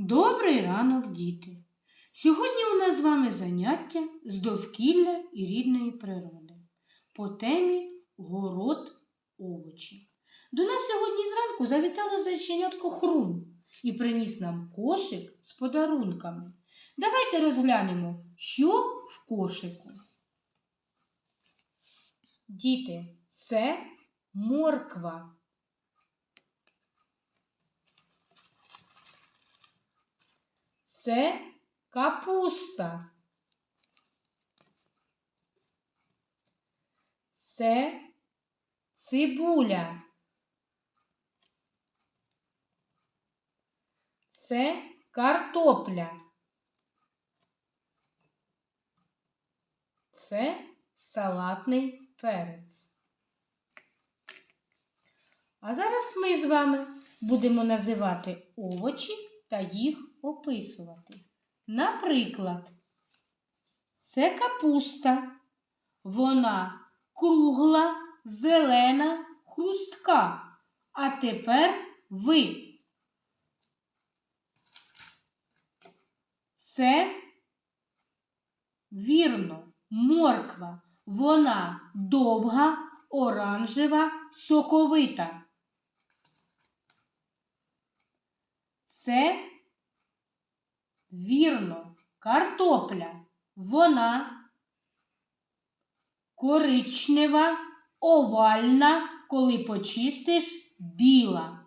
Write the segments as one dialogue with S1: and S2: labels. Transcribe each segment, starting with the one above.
S1: Добрий ранок, діти! Сьогодні у нас з вами заняття з довкілля і рідної природи по темі город овочі. До нас сьогодні зранку завітала зайченятко Хрум і приніс нам кошик з подарунками. Давайте розглянемо, що в кошику. Діти, це морква. Це капуста. Це цибуля. Це картопля. Це салатний перець. А зараз ми з вами будемо називати овочі та їх описувати. Наприклад, це капуста. Вона кругла, зелена, хрустка. А тепер ви. Це вірно, морква. Вона довга, оранжева, соковита. Це вірно, картопля. Вона коричнева, овальна, коли почистиш біла.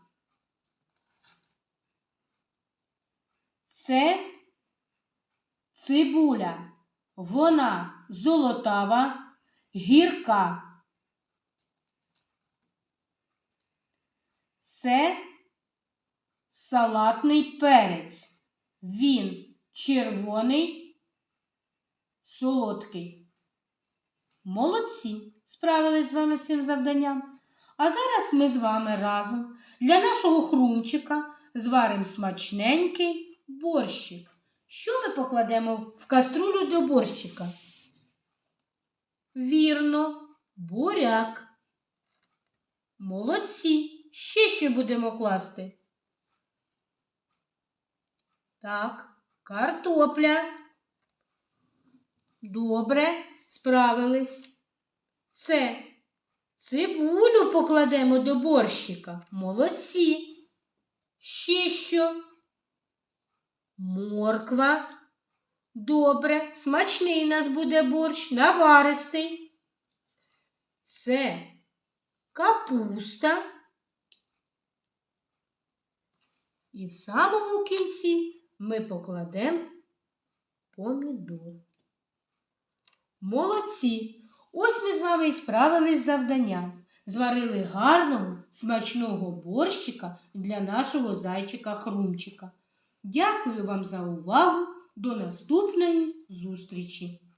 S1: Це цибуля. Вона золотава, гірка. Це салатний перець. Він червоний, солодкий. Молодці! Справились з вами з цим завданням. А зараз ми з вами разом для нашого хрумчика зваримо смачненький борщик. Що ми покладемо в каструлю до борщика? Вірно, буряк. Молодці. Ще що будемо класти? Так, картопля. Добре, справились. Це цибулю покладемо до борщика. Молодці. Ще що? Морква. Добре, смачний у нас буде борщ, наваристий. Це капуста. І в самому кінці ми покладемо помідор. Молодці! Ось ми з вами і справились з завданням. Зварили гарного, смачного борщика для нашого зайчика-хрумчика. Дякую вам за увагу. До наступної зустрічі!